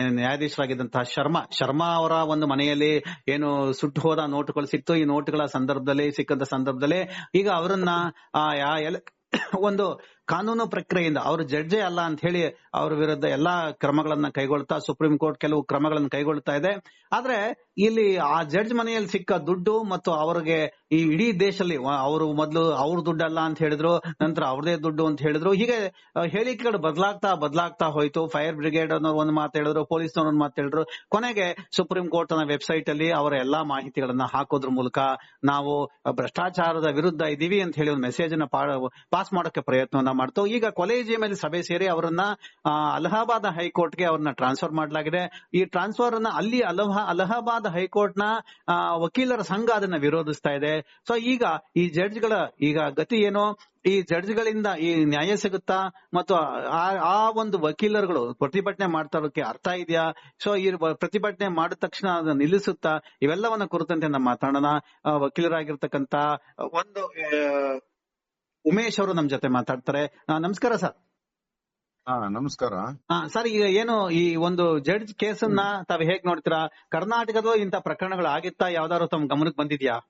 ನ್ಯಾಯಾಧೀಶರಾಗಿದ್ದಂತಹ ಶರ್ಮಾ ಶರ್ಮಾ ಅವರ ಒಂದು ಮನೆಯಲ್ಲಿ ಏನು ಸುಟ್ಟು ಹೋದ ನೋಟುಗಳು ಸಿಕ್ತು. ಈ ನೋಟುಗಳ ಸಂದರ್ಭದಲ್ಲಿ ಸಿಕ್ಕಂತ ಸಂದರ್ಭದಲ್ಲಿ ಈಗ ಅವರನ್ನ ಒಂದು ಕಾನೂನು ಪ್ರಕ್ರಿಯೆಯಿಂದ ಅವರು ಜಡ್ಜೆ ಅಲ್ಲ ಅಂತ ಹೇಳಿ ಅವರ ವಿರುದ್ಧ ಎಲ್ಲಾ ಕ್ರಮಗಳನ್ನ ಕೈಗೊಳ್ತಾ ಸುಪ್ರೀಂ ಕೋರ್ಟ್ ಕೆಲವು ಕ್ರಮಗಳನ್ನು ಕೈಗೊಳ್ತಾ ಇದೆ. ಆದ್ರೆ ಇಲ್ಲಿ ಆ ಜಡ್ಜ್ ಮನೆಯಲ್ಲಿ ಸಿಕ್ಕ ದುಡ್ಡು ಮತ್ತು ಅವರಿಗೆ ಈ ಇಡೀ ದೇಶದಲ್ಲಿ ಅವರು ಮೊದಲು ಅವ್ರ ದುಡ್ಡಲ್ಲ ಅಂತ ಹೇಳಿದ್ರು, ನಂತರ ಅವ್ರದೇ ದುಡ್ಡು ಅಂತ ಹೇಳಿದ್ರು. ಹೀಗೆ ಹೇಳಿಕೆಗಳು ಬದಲಾಗ್ತಾ ಬದಲಾಗ್ತಾ ಹೋಯ್ತು. ಫೈರ್ ಬ್ರಿಗೇಡ್ ಅನ್ನೋ ಒಂದು ಮಾತು ಹೇಳಿದ್ರು, ಪೊಲೀಸ್ನವ್ರು ಒಂದು ಮಾತು ಹೇಳಿದ್ರು. ಕೊನೆಗೆ ಸುಪ್ರೀಂ ಕೋರ್ಟ್ನ ವೆಬ್ಸೈಟ್ ಅಲ್ಲಿ ಅವರ ಎಲ್ಲಾ ಮಾಹಿತಿಗಳನ್ನ ಹಾಕೋದ್ರ ಮೂಲಕ ನಾವು ಭ್ರಷ್ಟಾಚಾರದ ವಿರುದ್ಧ ಇದೀವಿ ಅಂತ ಹೇಳಿ ಒಂದು ಮೆಸೇಜ್ ಅನ್ನ ಪಾಸ್ ಮಾಡೋಕೆ ಪ್ರಯತ್ನವನ್ನ ಮಾಡ್ತು. ಈಗ ಕೊಲೆಜಿಯಂ ಸಭೆ ಸೇರಿ ಅವರನ್ನ ಅಲಹಾಬಾದ್ ಹೈಕೋರ್ಟ್ ಹೈಕೋರ್ಟ್ಗೆ ಅವ್ರನ್ನ ಟ್ರಾನ್ಸ್ಫರ್ ಮಾಡಲಾಗಿದೆ. ಈ ಟ್ರಾನ್ಸ್ಫರ್ ಅನ್ನ ಅಲ್ಲಿ ಅಲಹಾ, ಅಲಹಾಬಾದ್ ಹೈಕೋರ್ಟ್ನ ವಕೀಲರ ಸಂಘ ಅದನ್ನ ವಿರೋಧಿಸ್ತಾ ಇದೆ. ಸೊ ಈಗ ಈ ಜಡ್ಜ್ಗಳ, ಈಗ ಗತಿ ಏನು? ಈ ಜಡ್ಜ್ಗಳಿಂದ ಈ ನ್ಯಾಯ ಸಿಗುತ್ತಾ? ಮತ್ತು ಆ- ಒಂದು ವಕೀಲರುಗಳು ಪ್ರತಿಭಟನೆ ಮಾಡ್ತಾ ಇರೋಕೆ ಅರ್ಥ ಇದೆಯಾ? ಸೊ ಈ ಪ್ರತಿಭಟನೆ ಮಾಡಿದ ತಕ್ಷಣ ಅದನ್ನ ನಿಲ್ಲಿಸುತ್ತಾ? ಇವೆಲ್ಲವನ್ನ ಕುರಿತಂತೆ ನಾವು ಮಾತಾಡೋಣ. ವಕೀಲರಾಗಿರ್ತಕ್ಕಂತ ಒಂದು ಉಮೇಶ್ ಅವರು ನಮ್ ಜೊತೆ ಮಾತಾಡ್ತಾರೆ. ನಮಸ್ಕಾರ ಸರ್. ಹಾ ನಮಸ್ಕಾರ. ಸರ್ ಈಗ ಏನು ಈ ಒಂದು ಜಡ್ಜ್ ಕೇಸನ್ನ ತಾವ್ ಹೇಗ್ ನೋಡ್ತೀರಾ? ಕರ್ನಾಟಕದ ಇಂತ ಪ್ರಕರಣಗಳು ಆಗಿತ್ತಾ? ಯಾವ್ದಾದ್ರು ತಮ್ಮ ಗಮನಕ್ಕೆ ಬಂದಿದ್ಯಾ?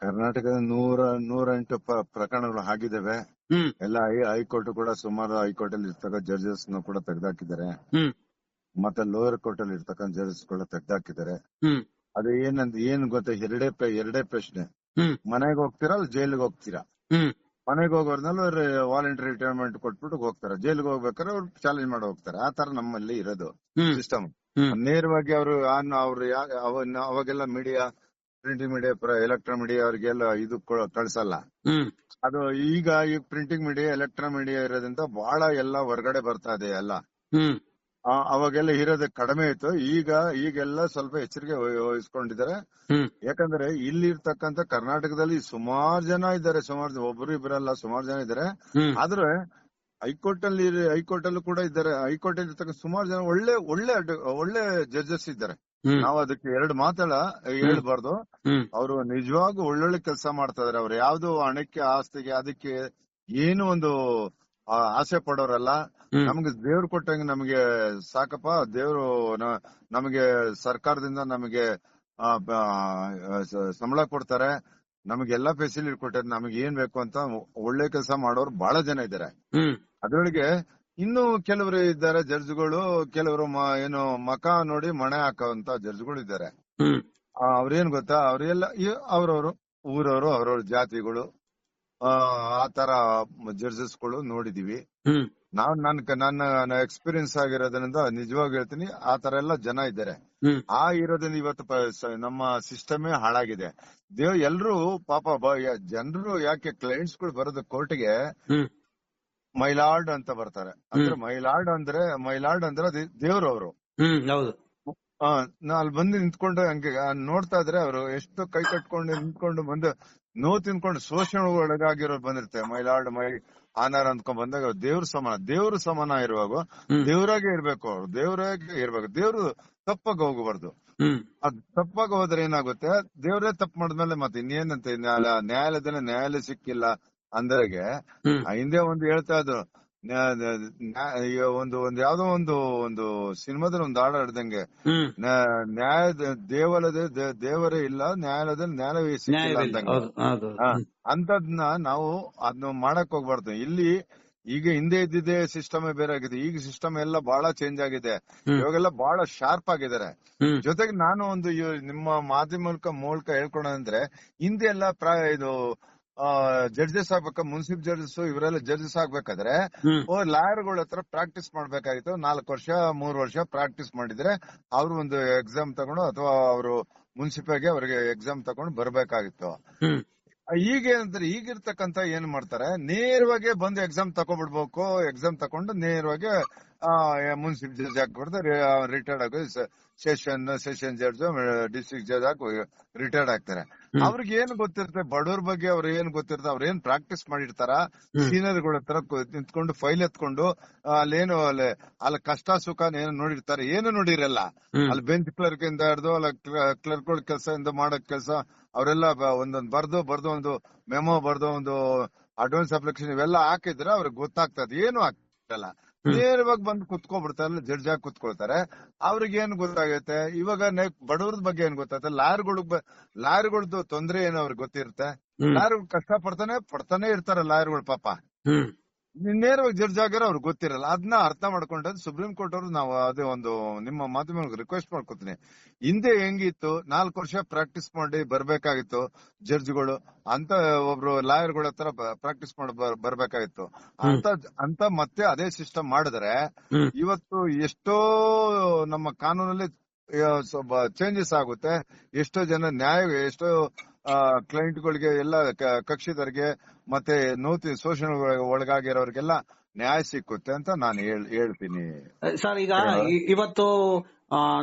ಕರ್ನಾಟಕದ ನೂರ ನೂರೆಂಟು ಪ್ರ- ಪ್ರಕರಣಗಳು ಆಗಿದ್ದಾವೆ ಎಲ್ಲ ಹೈಕೋರ್ಟ್ ಕೂಡ ಸುಮಾರು ಹೈಕೋರ್ಟ್ ಅಲ್ಲಿ ಇರ್ತಕ್ಕ ಜಡ್ಜಸ್ ಕೂಡ ತೆಗೆದಾಕಿದ್ದಾರೆ. ಮತ್ತೆ ಲೋಯರ್ ಕೋರ್ಟ್ ಅಲ್ಲಿ ಇರ್ತಕ್ಕಂಥ ಜಡ್ಜಸ್ ಕೂಡ ತೆಗೆದಾಕಿದ್ದಾರೆ. ಹ್ಮ್. ಅದು ಏನಂತ ಏನ್ ಗೊತ್ತಾ? ಎರಡೇ ಎರಡೇ ಪ್ರಶ್ನೆ. ಮನೆಗೆ ಹೋಗ್ತೀರಾ ಅಲ್ಲ ಜೈಲಿಗೆ ಹೋಗ್ತೀರಾ? ಮನೆಗೆ ಹೋಗೋರ್ನೆಲ್ಲ ವಾಲಂಟರಿ ರಿಟೈರ್ಮೆಂಟ್ ಕೊಟ್ಬಿಟ್ಟು ಹೋಗ್ತಾರೆ. ಜೈಲಿಗೆ ಹೋಗ್ಬೇಕಾದ್ರೆ ಅವ್ರು ಚಾಲೆಂಜ್ ಮಾಡಿ ಹೋಗ್ತಾರೆ. ಆ ತರ ನಮ್ಮಲ್ಲಿ ಇರೋದು ಸಿಸ್ಟಮ್ ನೇರವಾಗಿ ಅವರು ಅವ್ರು ಅವಾಗೆಲ್ಲ media printing media electron media ಅವ್ರಿಗೆಲ್ಲ ಇದು ಕಳ್ಸಲ್ಲ. ಅದು ಈಗ ಈ ಪ್ರಿಂಟಿಂಗ್ ಮೀಡಿಯಾ ಎಲೆಕ್ಟ್ರಾನ್ ಮೀಡಿಯಾ ಇರೋದ್ರಿಂದ ಬಹಳ ಎಲ್ಲ ಹೊರಗಡೆ ಬರ್ತಾ ಇದೆ ಎಲ್ಲ. ಅವಾಗೆಲ್ಲ ಇರೋದು ಕಡಿಮೆ ಇತ್ತು ಈಗ ಈಗೆಲ್ಲ ಸ್ವಲ್ಪ ಎಚ್ಚರಿಕೆ ವಹಿ- ವಹಿಸ್ಕೊಂಡಿದ್ದಾರೆ. ಯಾಕಂದ್ರೆ ಇಲ್ಲಿ ಇರ್ತಕ್ಕಂತ ಕರ್ನಾಟಕದಲ್ಲಿ ಸುಮಾರು ಜನ ಇದ್ದಾರೆ. ಸುಮಾರು ಒಬ್ರು ಇಬ್ಬರಲ್ಲ ಸುಮಾರು ಜನ ಇದ್ದಾರೆ. ಆದ್ರೆ ಹೈಕೋರ್ಟ್ ಅಲ್ಲಿ ಹೈಕೋರ್ಟ್ ಅಲ್ಲೂ ಕೂಡ ಇದ್ದಾರೆ. ಹೈಕೋರ್ಟ್ ಅಲ್ಲಿ ಇರ್ತಕ್ಕಂಥ ಸುಮಾರು ಜನ ಒಳ್ಳೆ ಒಳ್ಳೆ ಒಳ್ಳೆ ಜಡ್ಜಸ್ ಇದ್ದಾರೆ. ನಾವು ಅದಕ್ಕೆ ಎರಡು ಮಾತಾಡ ಹೇಳ್ಬಾರ್ದು. ಅವರು ನಿಜವಾಗೂ ಒಳ್ಳೊಳ್ಳೆ ಕೆಲಸ ಮಾಡ್ತಾ ಇದಾರೆ. ಅವ್ರು ಯಾವ್ದು ಹಣಕ್ಕೆ ಆಸ್ತಿಗೆ ಅದಕ್ಕೆ ಏನು ಒಂದು ಆಸೆ ಪಡೋರಲ್ಲ ನಮ್ಗೆ ದೇವ್ರು ಕೊಟ್ಟಂಗೆ ನಮ್ಗೆ ಸಾಕಪ್ಪ. ದೇವ್ರು ನಮಗೆ ಸರ್ಕಾರದಿಂದ ನಮಗೆ ಸಂಬಳ ಕೊಡ್ತಾರೆ. ನಮಗೆಲ್ಲಾ ಫೆಸಿಲಿಟಿ ಕೊಟ್ಟಾರೆ. ನಮಗೆ ಏನ್ ಬೇಕು ಅಂತ ಒಳ್ಳೆ ಕೆಲಸ ಮಾಡೋರು ಬಹಳ ಜನ ಇದ್ದಾರೆ. ಅದ್ರೊಳಗೆ ಇನ್ನು ಕೆಲವರು ಇದ್ದಾರೆ ಜಡ್ಜ್ಗಳು. ಕೆಲವರು ಏನು ಮಕ ನೋಡಿ ಮಣೆ ಹಾಕೋಂತ ಜಡ್ಜ್ಗಳು ಇದ್ದಾರೆ. ಅವ್ರೇನ್ ಗೊತ್ತಾ? ಅವ್ರೆಲ್ಲ ಅವ್ರವ್ರು ಊರವರು ಅವ್ರವ್ರ ಜಾತಿಗಳು. ಆ ಆತರ ತರ ಜಡ್ಜಸ್ಗಳು ನೋಡಿದೀವಿ. ನಾನು ನಾವ್ ನನ್ ನನ್ನ ಎಕ್ಸ್ಪೀರಿಯನ್ಸ್ ಆಗಿರೋದ್ರಿಂದ ನಿಜವಾಗಿ ಹೇಳ್ತೀನಿ ಆ ತರ ಎಲ್ಲ ಜನ ಇದ್ದಾರೆ. ಆ ಇರೋದ್ರಿಂದ ಇವತ್ತು ನಮ್ಮ ಸಿಸ್ಟಮೇ ಹಾಳಾಗಿದೆ. ದೇವ್ ಎಲ್ರು ಪಾಪ ಜನರು ಯಾಕೆ ಕ್ಲೈಂಟ್ಸ್ಗಳು ಬರೋದು ಕೋರ್ಟ್ಗೆ ಮೈಲಾರ್ಡ್ ಅಂತ ಬರ್ತಾರೆ. ಅಂದ್ರೆ ಮೈಲಾರ್ಡ್ ಅಂದ್ರೆ ಮೈಲಾರ್ಡ್ ಅಂದ್ರೆ ದೇವ್ರು ಅವರು. ನಾ ಅಲ್ಲಿ ಬಂದು ನಿಂತ್ಕೊಂಡು ಹಂಗೆ ನೋಡ್ತಾ ಇದ್ರೆ ಅವರು ಎಷ್ಟು ಕೈ ಕಟ್ಕೊಂಡು ನಿಂತ್ಕೊಂಡು ಬಂದು ನೋವು ತಿನ್ಕೊಂಡು ಶೋಷಣೆ ಒಳಗಾಗಿರೋರು ಮೈ ಲಾರ್ಡ್ ಮೈ ಆನರ್ ಅಂದ್ಕೊಂಡ್ ಬಂದಾಗ ದೇವ್ರ ಸಮಾನ. ದೇವ್ರ ಸಮಾನ ಇರುವಾಗ ದೇವ್ರಾಗೆ ಇರ್ಬೇಕು ಅವ್ರು. ದೇವ್ರಾಗೆ ಇರ್ಬೇಕು. ದೇವ್ರು ತಪ್ಪಾಗ ಹೋಗಬಾರ್ದು. ಅದ್ ತಪ್ಪಾಗ ಹೋದ್ರೆ ಏನಾಗುತ್ತೆ? ದೇವ್ರೇ ತಪ್ಪು ಮಾಡಿದ್ಮೇಲೆ ಮತ್ತೆ ಇನ್ನೇನಂತೆ? ನ್ಯಾಯಾಲಯ ನ್ಯಾಯಾಲಯದಲ್ಲಿ ನ್ಯಾಯಾಲಯ ಸಿಕ್ಕಿಲ್ಲ ಅಂದ್ರೆಗೆ ಹಿಂದೆ ಒಂದು ಹೇಳ್ತಾ ಇದ್ರು. ಈಗ ಒಂದು ಒಂದ್ ಯಾವ್ದೋ ಒಂದು ಒಂದು ಸಿನಿಮಾದಲ್ಲಿ ಒಂದು ಹಾಡು ಹಾಡ್ದಂಗೆ ನ್ಯಾಯ ನ್ಯಾಯದ ದೇವಾಲಯದ ದೇವರೇ ಇಲ್ಲ ನ್ಯಾಯಾಲಯದಲ್ಲಿ ನ್ಯಾಯವೇ ಸಿಕ್ಕಿಲ್ಲ ಅಂದಂಗೆ. ಅಂತದ್ನ ನಾವು ಅದನ್ನ ಮಾಡಕ್ ಹೋಗ್ಬಾರ್ದು. ಇಲ್ಲಿ ಈಗ ಹಿಂದೆ ಇದ್ದಿದ್ದೆ ಸಿಸ್ಟಮ್ ಬೇರೆ ಆಗಿದೆ. ಈಗ ಸಿಸ್ಟಮ್ ಎಲ್ಲ ಬಹಳ ಚೇಂಜ್ ಆಗಿದೆ. ಇವಾಗೆಲ್ಲ ಬಹಳ ಶಾರ್ಪ್ ಆಗಿದ್ದಾರೆ. ಜೊತೆಗೆ ನಾನು ಒಂದು ನಿಮ್ಮ ಮಾಧ್ಯಮ ಮೂಲಕ ಮೂಲಕ ಹಿಂದೆ ಎಲ್ಲ ಪ್ರಾಯ ಇದು ಜಡ್ಜಸ್ ಆಗ್ಬೇಕು ಮುನ್ಸಿಪ್ ಜಡ್ಜಸ್ ಇವರೆಲ್ಲ ಜಡ್ಜಸ್ ಆಗ್ಬೇಕಾದ್ರೆ ಲಾಯರ್ ಓ ಲಾಯರ್ಗಳ ಹತ್ರ ಪ್ರಾಕ್ಟೀಸ್ ಮಾಡ್ಬೇಕಾಗಿತ್ತು. ನಾಲ್ಕು ವರ್ಷ ಮೂರ್ ವರ್ಷ ಪ್ರಾಕ್ಟೀಸ್ ಮಾಡಿದ್ರೆ ಅವ್ರು ಒಂದು ಎಕ್ಸಾಮ್ ತಗೊಂಡು ಅಥವಾ ಅವರು ಮುನ್ಸಿಪಾಗೆ ಅವ್ರಿಗೆ ಎಕ್ಸಾಮ್ ತಗೊಂಡು ಬರ್ಬೇಕಾಗಿತ್ತು. ಈಗ ಏನಂದ್ರೆ ಈಗಿರ್ತಕ್ಕಂತ ಏನ್ ಮಾಡ್ತಾರೆ? ನೇರವಾಗಿ ಬಂದು ಎಕ್ಸಾಮ್ ತಗೊಂಡ್ಬಿಡ್ಬೇಕು. ಎಕ್ಸಾಮ್ ತಕೊಂಡು ನೇರವಾಗಿ ಮುನ್ಸಿಪಲ್ ಜಡ್ಜ್ ಕೊಡ್ತಾರೆ? ರಿಟೈರ್ಡ್ ಆಗಿ session session judge district judge ಹಾಕಿ ರಿಟೈರ್ಡ್ ಆಗ್ತಾರೆ. ಅವ್ರಿಗೆ ಏನ್ ಗೊತ್ತಿರುತ್ತೆ? ಬಡವ್ರ ಬಗ್ಗೆ ಅವ್ರ ಏನ್ ಗೊತ್ತಿರುತ್ತೆ? ಅವ್ರ ಏನ್ ಪ್ರಾಕ್ಟೀಸ್ ಮಾಡಿರ್ತಾರ? ಸೀನಿಯರ್ಗಳ ಹತ್ರ ನಿಂತ್ಕೊಂಡು ಫೈಲ್ ಎತ್ಕೊಂಡು ಅಲ್ಲೇನು ಅಲ್ಲಿ ಅಲ್ಲಿ ಕಷ್ಟ ಸುಖ ಏನು ನೋಡಿರ್ತಾರೆ? ಏನು ನೋಡಿರಲ್ಲ. ಅಲ್ಲಿ ಬೆಂಚ್ ಕ್ಲರ್ಕ್ ಇಂದ ಹಿಡ್ದು ಅಲ್ಲ ಕ್ಲರ್ಕ್ ಕೆಲಸ ಇಂದ ಮಾಡೋ ಕೆಲಸ ಅವರೆಲ್ಲ ಒಂದೊಂದು ಬರ್ದು ಬರ್ದು ಒಂದು ಮೆಮೊ ಬರ್ದು ಒಂದು ಅಡ್ವಾನ್ಸ್ ಅಪ್ಲಿಕೇಶನ್ ಇವೆಲ್ಲ ಹಾಕಿದ್ರೆ ಅವ್ರಿಗೆ ಗೊತ್ತಾಗ್ತದೆ. ಏನು ಆಗ್ತಲ್ಲ. ನೇರವಾಗಿ ಬಂದು ಕುತ್ಕೊಂಡ್ಬಿಡ್ತಾರೆ ಜಡ್ಜ್ ಆಗಿ ಕುತ್ಕೊಳ್ತಾರೆ. ಅವ್ರಿಗೆ ಏನ್ ಗೊತ್ತಾಗುತ್ತೆ? ಇವಾಗ ಬಡವ್ರದ್ ಬಗ್ಗೆ ಏನ್ ಗೊತ್ತಾಗುತ್ತೆ? ಲಾರ್ಗಳ ಲಾರ್ಗಳದ್ದು ತೊಂದ್ರೆ ಏನು ಅವ್ರಿಗೆ ಗೊತ್ತಿರುತ್ತೆ? ಲಾರ್ ಕಷ್ಟ ಪಡ್ತಾನೆ ಪಡ್ತಾನೆ ಇರ್ತಾರೆ ಲಾರ್ಗಳು ಪಾಪ. ನೇರವಾಗಿ ಜಡ್ಜ್ ಆಗಿರೋ ಅವ್ರಿಗೆ ಗೊತ್ತಿರಲ್ಲ. ಅದನ್ನ ಅರ್ಥ ಮಾಡ್ಕೊಂಡ್ರೆ ಸುಪ್ರೀಂ ಕೋರ್ಟ್ ಅವರು ನಾವು ಅದೇ ಒಂದು ನಿಮ್ಮ ಮಾಧ್ಯಮ ರಿಕ್ವೆಸ್ಟ್ ಮಾಡ್ಕೊತೀನಿ. ಹಿಂದೆ ಹೆಂಗಿತ್ತು? ನಾಲ್ಕು ವರ್ಷ ಪ್ರಾಕ್ಟೀಸ್ ಮಾಡಿ ಬರ್ಬೇಕಾಗಿತ್ತು ಜಡ್ಜ್ಗಳು. ಅಂತ ಒಬ್ರು ಲಾಯರ್ಗಳ ಹತ್ರ ಪ್ರಾಕ್ಟೀಸ್ ಮಾಡಿ ಬರ್- ಬರ್ಬೇಕಾಗಿತ್ತು. ಅಂತ ಅಂತ ಮತ್ತೆ ಅದೇ ಸಿಸ್ಟಮ್ ಮಾಡಿದ್ರೆ ಇವತ್ತು ಎಷ್ಟೋ ನಮ್ಮ ಕಾನೂನಲ್ಲಿ ಚೇಂಜಸ್ ಆಗುತ್ತೆ. ಎಷ್ಟೋ ಜನ ನ್ಯಾಯ ಎಷ್ಟೋ ಕ್ಲೈಂಟ್ ಗಳಿಗೆ ಎಲ್ಲ ಕ- ಕಕ್ಷಿದಾರರಿಗೆ ಮತ್ತೆ ನೂತಿ ಶೋಷಣೆ ಒಳ- ಒಳಗಾಗಿರೋರಿಗೆಲ್ಲ ನ್ಯಾಯ ಸಿಕ್ಕುತ್ತೆ ಅಂತ ನಾನು ಹೇಳ್- ಹೇಳ್ತೀನಿ. ಸರ್ ಈಗ ಇವತ್ತು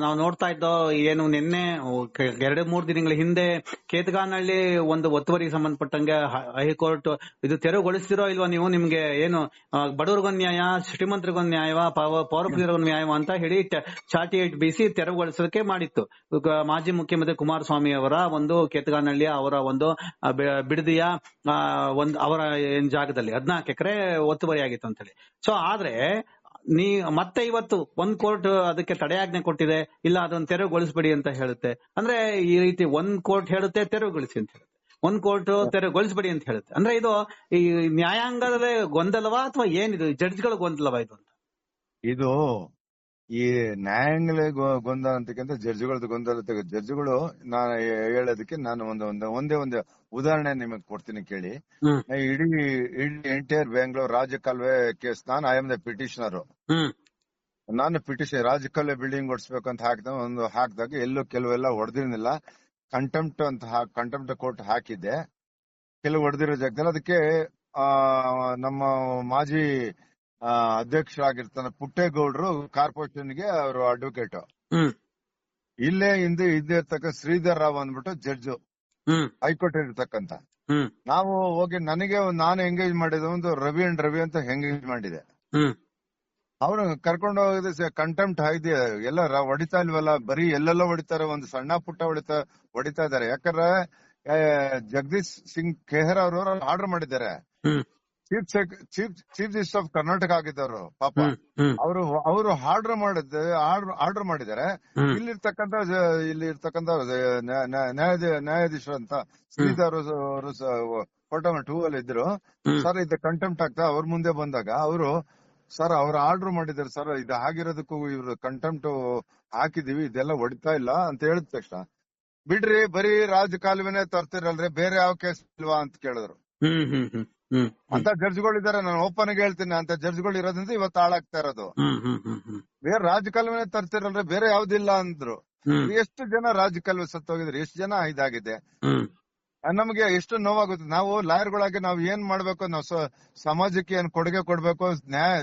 ನಾವು ನೋಡ್ತಾ ಇದ್ದೋ ಏನು ನಿನ್ನೆ ಎರಡು ಮೂರು ದಿನಗಳ ಹಿಂದೆ ಕೇತಗಾನಹಳ್ಳಿ ಒಂದು ಒತ್ತುವರಿಗೆ ಸಂಬಂಧಪಟ್ಟಂಗೆ ಹೈಕೋರ್ಟ್ ಇದು ತೆರವುಗೊಳಿಸ್ತಿರೋ ಇಲ್ವಾ ನೀವು? ನಿಮ್ಗೆ ಏನು ಬಡವರಿಗೊಂದು ನ್ಯಾಯ ಶ್ರೀಮಂತರಿಗೊಂದ್ ನ್ಯಾಯ ಪೌರಪ್ರಿಯರಿಗೊಂದ್ ನ್ಯಾಯ ಅಂತ ಹೇಳಿ ಚಾಟಿ ಏಟ್ ಬಿಸಿ ತೆರವುಗೊಳಿಸೋದಕ್ಕೆ ಮಾಡಿತ್ತು. ಮಾಜಿ ಮುಖ್ಯಮಂತ್ರಿ ಕುಮಾರಸ್ವಾಮಿ ಅವರ ಒಂದು ಕೇತಗಾನಹಳ್ಳಿ ಅವರ ಒಂದು ಬಿಡದಿಯ ಆ, ಒಂದು ಅವರ ಏನ್ ಜಾಗದಲ್ಲಿ ಹದಿನಾಲ್ಕು ಎಕರೆ ಒತ್ತುವರಿ ಆಗಿತ್ತು ಅಂತೇಳಿ. ಸೊ ಆದ್ರೆ ನೀ ಮತ್ತೆ ಇವತ್ತು ಒಂದ್ ಕೋರ್ಟ್ ಅದಕ್ಕೆ ತಡೆಯಾಜ್ಞೆ ಕೊಟ್ಟಿದೆ, ಇಲ್ಲ ಅದನ್ನ ತೆರವುಗೊಳಿಸ್ಬೇಡಿ ಅಂತ ಹೇಳುತ್ತೆ. ಅಂದ್ರೆ ಈ ರೀತಿ ಒಂದ್ ಕೋರ್ಟ್ ಹೇಳುತ್ತೆ, ತೆರವುಗೊಳಿಸಿ ಅಂತ ಹೇಳುತ್ತೆ. ಒಂದ್ ಕೋರ್ಟ್ ತೆರವುಗೊಳಿಸ್ಬೇಡಿ ಅಂತ ಹೇಳುತ್ತೆ. ಅಂದ್ರೆ ಇದು ಈ ನ್ಯಾಯಾಂಗದ ಗೊಂದಲವಾ ಅಥವಾ ಏನಿದು? ಜಡ್ಜ್ಗಳ ಗೊಂದಲವಾ ಇದು ಅಂತ? ಇದು ಈ ನ್ಯಾಯಾಂಗಲ ಗೊಂದಲ ಅಂತಕ್ಕಿಂತ ಜಡ್ಜ್ಗಳದ್ದು ಗೊಂದಲ ಜಡ್ಜ್ಗಳು ನಾನು ಹೇಳೋದಕ್ಕೆ ನಾನು ಒಂದು ಒಂದು ಒಂದೇ ಒಂದು ಉದಾಹರಣೆ ನಿಮಗೆ ಕೊಡ್ತೀನಿ ಕೇಳಿ. ಇಡೀ ಇಡೀ ಎಂಟೈರ್ ಬೆಂಗಳೂರು ರಾಜಕಾಲುವೆ ಕೇಸ್ ನಾನು ಐ ಆಮ್ ದ ಪಿಟಿಷನರ್ ನಾನು ಪಿಟಿಷನ್ ರಾಜಕಾಲುವೆ ಬಿಲ್ಡಿಂಗ್ ಓಡಿಸ್ಬೇಕಂತ ಅಂತ ಹಾಕಿದ ಒಂದು ಹಾಕಿದಾಗ ಎಲ್ಲೂ ಕೆಲವೆಲ್ಲ ಹೊಡೆದಿರಲಿಲ್ಲ. ಕಂಟೆಂಪ್ಟ್ ಅಂತ ಕಂಟೆಂಪ್ಟ್ ಕೋರ್ಟ್ ಹಾಕಿದ್ದೆ. ಕೆಲವು ಹೊಡೆದಿರೋ ಜಾಗದಲ್ಲಿ ಅದಕ್ಕೆ ಆ ನಮ್ಮ ಮಾಜಿ ಅಧ್ಯಕ್ಷರಾಗಿರ್ತಾನೆ ಪುಟ್ಟೇಗೌಡರು ಕಾರ್ಪೊರೇಷನ್ಗೆ ಅವರು ಅಡ್ವೊಕೇಟ್ ಇಲ್ಲೇ ಹಿಂದೆ ಇದ್ದಿರ್ತಕ್ಕ ಶ್ರೀಧರ್ ರಾವ್ ಅಂದ್ಬಿಟ್ಟು ಜಡ್ಜ್. ಹೈಕೋರ್ಟ್ ಇರ್ತಕ್ಕಂತ ನಾವು ಹೋಗಿ ನನಗೆ ನಾನು ಎಂಗೇಜ್ ಮಾಡಿದ ಒಂದು ರವಿ ಅಂಡ್ ರವಿ ಅಂತ ಎಂಗೇಜ್ ಮಾಡಿದೆ. ಅವನು ಕರ್ಕೊಂಡು ಹೋಗಿದ್ದೆ ಕಂಟೆಂಪ್ಟ್ ಆಗಿದೆ ಎಲ್ಲ ಹೊಡಿತಾ ಇಲ್ವಲ್ಲ? ಬರೀ ಎಲ್ಲೆಲ್ಲ ಹೊಡಿತಾರೆ. ಒಂದು ಸಣ್ಣ ಪುಟ್ಟ ಹೊಡಿತಾ ಹೊಡಿತಾ ಇದಾರೆ ಯಾಕಂದ್ರೆ ಜಗದೀಶ್ ಸಿಂಗ್ ಖೇಹರ್ ಅವರು ಆರ್ಡರ್ ಮಾಡಿದ್ದಾರೆ. Chief chief chief minister of Karnataka ಆಗಿದ್ದವರು ಪಾಪ. ಅವರು ಅವರು ಆರ್ಡರ್ ಮಾಡಿದ್ದೆ ಆರ್ಡರ್ ಮಾಡಿದ್ದಾರೆ. ಇಲ್ಲಿ ಇಲ್ಲಿರ್ತಕ್ಕಂತ ಇಲ್ಲಿ ಇರ್ತಕ್ಕಂತ ನ್ಯಾ- ನ್ಯಾ- ನ್ಯಾಯಾಧೀ ನ್ಯಾಯಾಧೀಶರು ಅಂತ ಶ್ರೀಧರ್ ಅವರು ಫೋಟೋ ಟೂ ಅಲ್ಲಿ ಇದ್ರು. ಸರ್ ಇದು ಕಂಟೆಂಪ್ಟ್ ಆಗ್ತಾ ಅವ್ರ ಮುಂದೆ ಬಂದಾಗ ಅವರು ಸರ್ ಅವ್ರು ಆರ್ಡರ್ ಮಾಡಿದ್ದಾರೆ ಸರ್ ಇದು ಆಗಿರೋದಕ್ಕೂ ಇವ್ರು ಕಂಟೆಂಪ್ಟ್ ಹಾಕಿದೀವಿ ಇದೆಲ್ಲ ಹೊಡಿತಾ ಇಲ್ಲ ಅಂತ ಹೇಳಿದ ತಕ್ಷಣ. ಬಿಡ್ರಿ ಬರೀ ರಾಜಕಾಲುವೆನೆ ತರ್ತಿರಲ್ರಿ ಬೇರೆ ಯಾವ ಕೇಸ್ ಇಲ್ವಾ? ಅಂತ ಕೇಳಿದ್ರು. ಹ್ಮ್ ಹ್ಮ್ ಹ್ಮ್ ಹ್ಮ್ ಅಂತ ಜಡ್ಜ್ಗಳು ಇದಾರೆ ನಾನು ಓಪನ್ ಆಗಿ ಹೇಳ್ತೀನಿ. ಅಂತ ಜಡ್ಜ್ಗಳು ಇರೋದ್ರಿಂದ ಇವತ್ತು ಹಾಳಾಗ್ತಾ ಇರೋದು ಬೇರೆ ರಾಜಕಾಲುವೆ ತರ್ತಿರಲ್ರಿ ಬೇರೆ ಯಾವ್ದಿಲ್ಲ ಅಂದ್ರು. ಎಷ್ಟು ಜನ ರಾಜಕಾಲುವೆ ಹೋಗಿದ್ರು ಎಷ್ಟು ಜನ ಇದಾಗಿದೆ? ನಮ್ಗೆ ಎಷ್ಟು ನೋವಾಗುತ್ತೆ. ನಾವು ಲಾಯರ್ಗಳಾಗಿ ನಾವು ಏನ್ ಮಾಡ್ಬೇಕು ನಾವು ಸಮಾಜಕ್ಕೆ ಏನ್ ಕೊಡುಗೆ ಕೊಡ್ಬೇಕು ನ್ಯಾಯ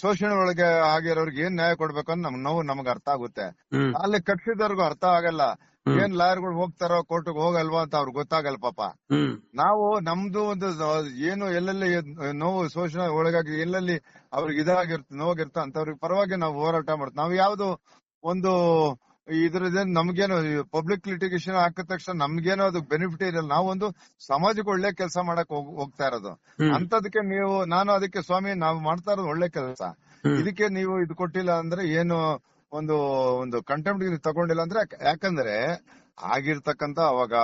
ಶೋಷಣೆ ಒಳಗೆ ಆಗಿರೋರ್ಗೆ ಏನ್ ನ್ಯಾಯ ಕೊಡ್ಬೇಕು ಅಂತ ನಮ್ ನೋವು ನಮ್ಗೆ ಅರ್ಥ ಆಗುತ್ತೆ. ಅಲ್ಲಿ ಕಟ್ಸಿದವ್ರಿಗೂ ಅರ್ಥ ಆಗಲ್ಲ. ಏನ್ ಏನ್ ಲಾಯರ್ಗಳು ಹೋಗ್ತಾರೋ ಕೋರ್ಟ್ಗೆ ಹೋಗಲ್ವಾ ಅಂತ ಅವ್ರಿಗೆ ಗೊತ್ತಾಗಲ್ಲ ಪಾಪ. ನಾವು ನಮ್ದು ಒಂದು ಏನು ಎಲ್ಲೆಲ್ಲಿ ನೋವು ಶೋಷಣೆ ಒಳಗಾಗಿ ಎಲ್ಲೆಲ್ಲಿ ಅವ್ರಿಗೆ ಇದಾಗಿರ್ತ ನೋವಾಗಿರ್ತ ಅಂತವ್ರಿಗೆ ಪರವಾಗಿ ನಾವು ಹೋರಾಟ ಮಾಡ್ತೀವಿ ನಾವು ಯಾವ್ದು ಒಂದು ಇದ್ರದ್ದು ನಮ್ಗೇನು ಪಬ್ಲಿಕ್ ಲಿಟಿಗೇಷನ್ ಹಾಕಿದ ತಕ್ಷಣ ನಮ್ಗೇನು ಅದು ಬೆನಿಫಿಟ್ ಇರಲ್ಲ ನಾವೊಂದು ಸಮಾಜಕ್ಕೆ ಒಳ್ಳೆ ಕೆಲಸ ಮಾಡಕ್ ಹೋಗ್- ಹೋಗ್ತಾ ಇರೋದು. ಅಂತದಕ್ಕೆ ನೀವು ನಾನು ಅದಕ್ಕೆ ಸ್ವಾಮಿ ನಾವು ಮಾಡ್ತಾ ಇರೋದು ಒಳ್ಳೆ ಕೆಲಸ. ಇದಕ್ಕೆ ನೀವು ಇದು ಕೊಟ್ಟಿಲ್ಲ ಅಂದ್ರೆ ಏನು ಒಂದು ಒಂದು ಕಂಟೆಂಪ್ಟ್ ತಗೊಂಡಿಲ್ಲ ಅಂದ್ರೆ ಯಾಕಂದ್ರೆ ಆಗಿರ್ತಕ್ಕಂತ ಅವಾಗ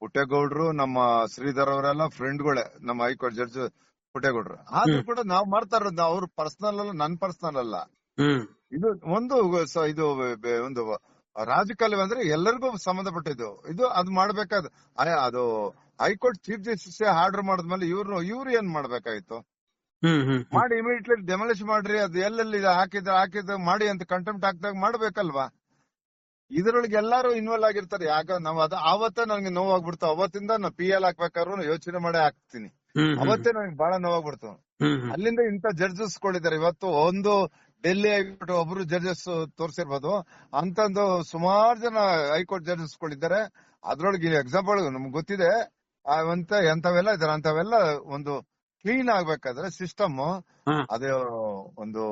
ಪುಟ್ಟೇಗೌಡ್ರು ನಮ್ಮ ಶ್ರೀಧರ್ ಅವರೆಲ್ಲ ಫ್ರೆಂಡ್ಗಳೇ ನಮ್ಮ ಹೈಕೋರ್ಟ್ ಜಡ್ಜ್ ಪುಟ್ಟೇಗೌಡ್ರು. ಆದ್ರೂ ಕೂಡ ನಾವು ಮಾಡ್ತಾ ಇರೋದು ಅವ್ರ ಪರ್ಸನಲ್ ಅಲ್ಲ ನನ್ ಪರ್ಸನಲ್ ಅಲ್ಲ. ಇದು ಒಂದು ಇದು ಒಂದು ರಾಜಕಾಲುವೆ ಅಂದ್ರೆ ಎಲ್ಲರಿಗೂ ಸಂಬಂಧಪಟ್ಟಿದ್ದು. ಇದು ಅದು ಮಾಡ್ಬೇಕಾದ್ ಅದು ಹೈಕೋರ್ಟ್ ಚೀಫ್ ಜಸ್ಟಿಸ್ ಆರ್ಡರ್ ಮಾಡಿದ್ಮೇಲೆ ಇವ್ರು ಇವ್ರು ಏನ್ ಮಾಡ್ಬೇಕಾಗಿತ್ತು ಮಾಡಿ ಇಮಿಡಿಯೇಟ್ಲಿ ಡೆಮಾಲಿಷ್ ಮಾಡ್ರಿ ಅದು ಎಲ್ಲೆಲ್ಲಿ ಹಾಕಿದ್ರೆ ಹಾಕಿದ್ರೆ ಮಾಡಿ ಅಂತ ಕಂಟೆಂಪ್ಟ್ ಹಾಕಿದಾಗ ಮಾಡ್ಬೇಕಲ್ವಾ? ಇದ್ರೊಳಗೆ ಎಲ್ಲಾರು ಇನ್ವಾಲ್ವ್ ಆಗಿರ್ತಾರೆ. ಯಾಕ ನಾವ್ ಅದ ಅವತ್ತೇ ನನಗೆ ನೋವಾಗ್ಬಿಡ್ತು. ಅವತ್ತಿಂದ ನಾ ಪಿ ಎಲ್ ಹಾಕ್ಬೇಕಾದ್ರು ಯೋಚನೆ ಮಾಡೇ ಹಾಕ್ತೀನಿ ಅವತ್ತೇ ನನಗೆ ಬಹಳ ನೋವಾಗ್ಬಿಡ್ತು. ಅಲ್ಲಿಂದ ಇಂತ ಜಡ್ಜಸ್ ಗಳಿದ್ದಾರೆ. ಇವತ್ತು ಒಂದು ಡೆಲ್ಲಿ ಹೈಕೋರ್ಟ್ ಒಬ್ರು ಜಡ್ಜಸ್ ತೋರಿಸಿರ್ಬೋದು. ಅಂತಂದು ಸುಮಾರು ಜನ ಹೈಕೋರ್ಟ್ ಜಡ್ಜಸ್ ಗಳಿದ್ದಾರೆ. ಅದ್ರೊಳಗೆ ಎಕ್ಸಾಂಪಲ್ ನಮ್ಗೆ ಗೊತ್ತಿದೆ. ಅಂತ ಎಂತವೆಲ್ಲ ಇದಾರೆ. ಅಂತವೆಲ್ಲ ಒಂದು ಕ್ಲೀನ್ ಆಗ್ಬೇಕಾದ್ರೆ ಸಿಸ್ಟಮ್. ಅದೇ ಒಂದು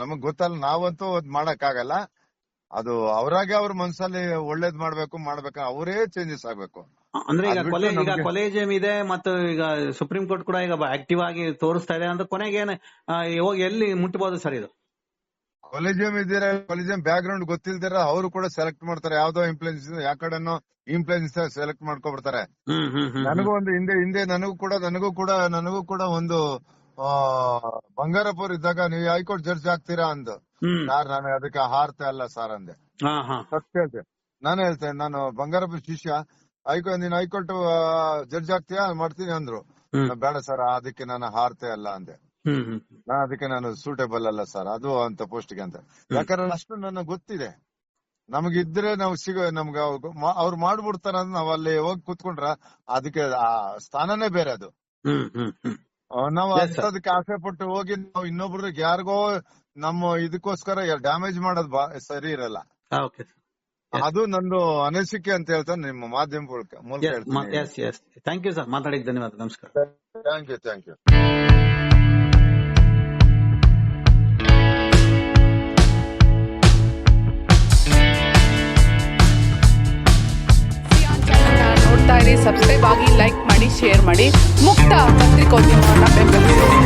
ನಮಗ್ ಗೊತ್ತಲ್ಲ. ನಾವಂತೂ ಅದ್ ಮಾಡಕ್ ಆಗಲ್ಲ ಅದು ಅವರಾಗೆ ಅವ್ರ ಮನ್ಸಲ್ಲಿ ಒಳ್ಳೇದ್ ಮಾಡ್ಬೇಕು ಮಾಡ್ಬೇಕು ಅವರೇ ಚೇಂಜಸ್ ಆಗ್ಬೇಕು. ಅಂದ್ರೆ ಈಗ ಕೊಲೆ ಈಗ ಕೊಲೆಜಿಯಂ ಇದೆ ಮತ್ತು ಈಗ ಸುಪ್ರೀಂ ಕೋರ್ಟ್ ಕೂಡ ಈಗ ಆಕ್ಟಿವ್ ಆಗಿ ತೋರಿಸ್ತಾ ಇದೆ ಅಂದ್ರೆ ಕೊನೆಗೆ ಹೋಗಿ ಎಲ್ಲಿ ಮುಟ್ಟಬಹುದು ಸರ್ ಇದು? ಕೊಲೆಜಿಯಂ ಇದ್ದೀರಾ ಕೊಲೆಜಿಯಂ ಬ್ಯಾಕ್ ಗ್ರೌಂಡ್ ಗೊತ್ತಿಲ್ದಿರ ಅವರು ಕೂಡ ಸೆಲೆಕ್ಟ್ ಮಾಡ್ತಾರೆ. ಯಾವ್ದೋ ಇಂಪ್ಲೂಯೆನ್ಸ್ ಯಾ ಕಡೆನೋ ಇಂಪ್ಲೂಯೆನ್ಸ್ ಸೆಲೆಕ್ಟ್ ಮಾಡ್ಕೊಬಿಡ್ತಾರೆ. ನನಗೂ ಒಂದು ಹಿಂದೆ ಹಿಂದೆ ನನಗೂ ಕೂಡ ನನಗೂ ಕೂಡ ನನಗೂ ಕೂಡ ಒಂದು ಬಂಗಾರಪುರ್ ಇದ್ದಾಗ ನೀವು ಹೈಕೋರ್ಟ್ ಜಡ್ಜ್ ಆಗ್ತೀರಾ ಅಂದು. ಸರ್ ನಾನು ಅದಕ್ಕೆ ಹಾರ್ತಾ ಅಲ್ಲ ಸರ್ ಅಂದೆ. ಸತ್ಯ ಹೇಳ್ತೆ. ನಾನು ಹೇಳ್ತೇನೆ ನಾನು ಬಂಗಾರಪುರ್ ಶಿಷ್ಯ. ಹೈಕೋ ನೀನ್ ಹೈಕೋರ್ಟ್ ಜಡ್ಜ್ ಆಗ್ತೀಯಾ? ಮಾಡ್ತೀನಿ ಅಂದ್ರು. ಬೇಡ ಸರ್ ಅದಕ್ಕೆ ನಾನು ಹಾರ್ತೆ ಅಲ್ಲ ಅಂದೆ. ನಾನು ಅದಕ್ಕೆ ನಾನು ಸೂಟೇಬಲ್ ಅಲ್ಲ ಸರ್ ಅದು ಅಂತ ಪೋಸ್ಟ್ಗೆ ಅಂತ ಯಾಕಂದ್ರೆ ಅಷ್ಟು ನನಗೆ ಗೊತ್ತಿದೆ. ನಮಗಿದ್ರೆ ನಾವು ಸಿಗ ನಮ್ಗೆ ಅವ್ರು ಮಾಡ್ಬಿಡ್ತಾರ ನಾವ್ ಅಲ್ಲಿ ಹೋಗಿ ಕುತ್ಕೊಂಡ್ರ ಅದಕ್ಕೆ ಆ ಸ್ಥಾನನೇ ಬೇರೆ ಅದು. ನಾವು ಅದಕ್ಕೆ ಆಸೆ ಪಟ್ಟು ಹೋಗಿ ನಾವು ಇನ್ನೊಬ್ರಿಗೆ ಯಾರಿಗೋ ನಮ್ಮ ಇದಕ್ಕೋಸ್ಕರ ಡ್ಯಾಮೇಜ್ ಮಾಡೋದ್ ಬಾ- ಸರಿ ಇರಲ್ಲ. ಅದು ನಂದು ಅನಿಸಿಕೆ ಅಂತ ಹೇಳ್ತಾನೆ ನಿಮ್ಮ ಮಾಧ್ಯಮ ಮೂಲಕ ಥ್ಯಾಂಕ್ ಯು ಸರ್ ಮಾತಾಡಿದ ಧನ್ಯವಾದ. ನಮಸ್ಕಾರ. ಥ್ಯಾಂಕ್ ಯು ಥ್ಯಾಂಕ್ ಯು ನೋಡ್ತಾ ಇರಿ ಸಬ್ಸ್ಕ್ರೈಬ್ ಆಗಿ ಲೈಕ್ ಮಾಡಿ ಶೇರ್ ಮಾಡಿ. ಮುಕ್ತ ಪತ್ರಿಕೋದ್ಯಮ ಬೆಂಬಲಿಸಿ.